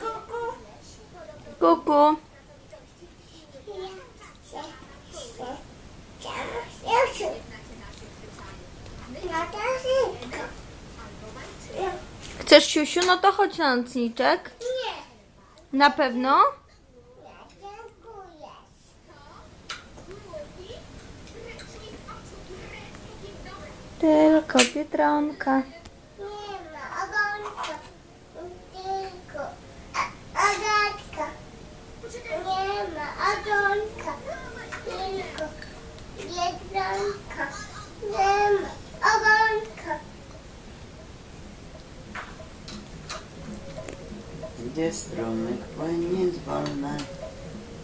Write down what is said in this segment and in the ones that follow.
kuku. Kuku. No to szybko. Chcesz siusiu? No to chodź na nocniczek. Na pewno? Tylko Biedronka. Nie ma ogonka, tylko a- Agatka. Nie ma ogonka, tylko Biedronka. Nie ma ogonka. Gdzie strumyk płynie zwolna?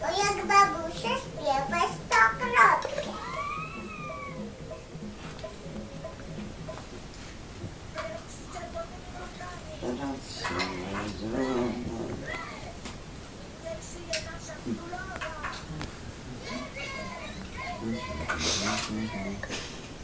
Bo jak babusia śpiewa stokrotnie. Teraz się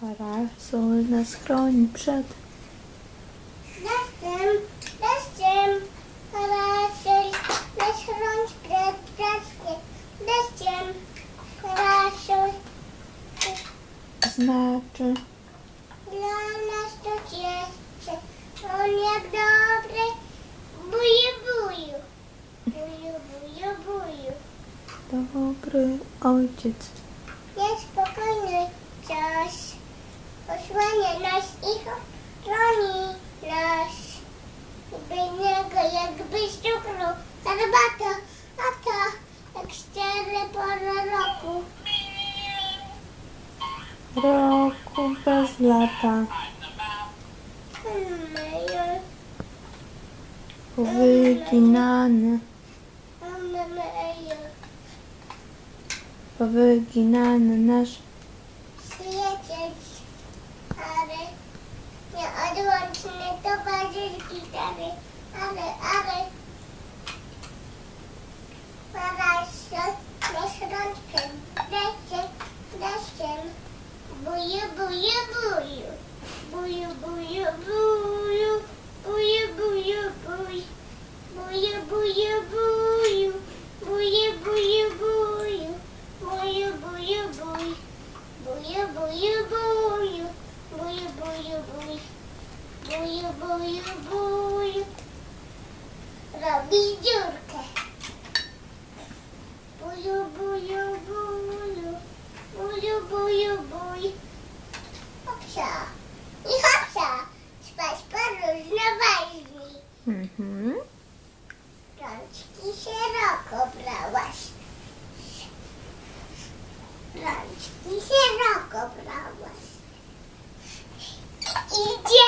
Parasol nas chroni przed. Deszczem, deszczem, parasol, nas chroni przed deszczem. Deszczem, parasol, Znaczy, dla nas to cieszy. On jak dobry, buju, buju. Buju, buju, buju. dobry ojciec. Niespokojny czas. Posłanie nas i chroni nas. Bynnego jakby z cukru. Herbata, a to jak szczere pora roku. Roku bez lata. Myję, Powyginane, myję. powyginane nasz. Towarzysz gitary. Ale, ale. Parasol, nasz rączkę, deszczem, deszczem. Buju, buju, buju. Buju, buju, buju. Buju, buju, buj. Buju, buju, buju. Buju, buju, buju. Buju, buju, buj. Buju, buju, buju. Buju, buju, buj. Buju, buju, buju. Robi dziurkę. Buju, buju, buju. Buju, buju, buj. Hopsia. I hopsia. Spać poróżne wajni. Mhm. Rączki szeroko brałaś. Rączki szeroko brałaś. Idziesz.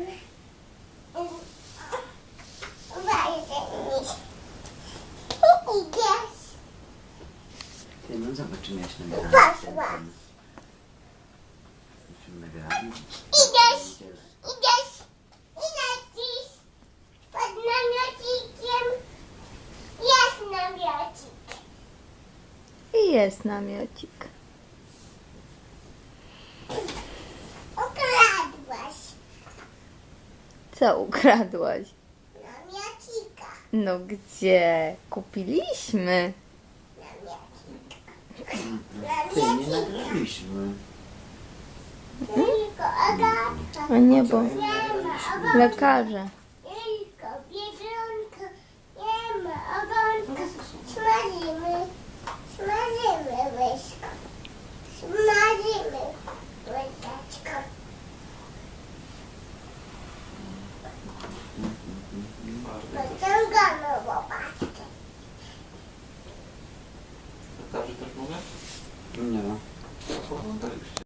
razem. Zobaczymy, jak się nam razem. Zobaczymy razem. Idziesz, idziesz pod namiotikiem. Jest namiocik. I jest namiocik. Ukradłaś. Co ukradłaś? Namiocika. No gdzie? Kupiliśmy. Nagraliśmy. Agatka. A nie, bo lekarze.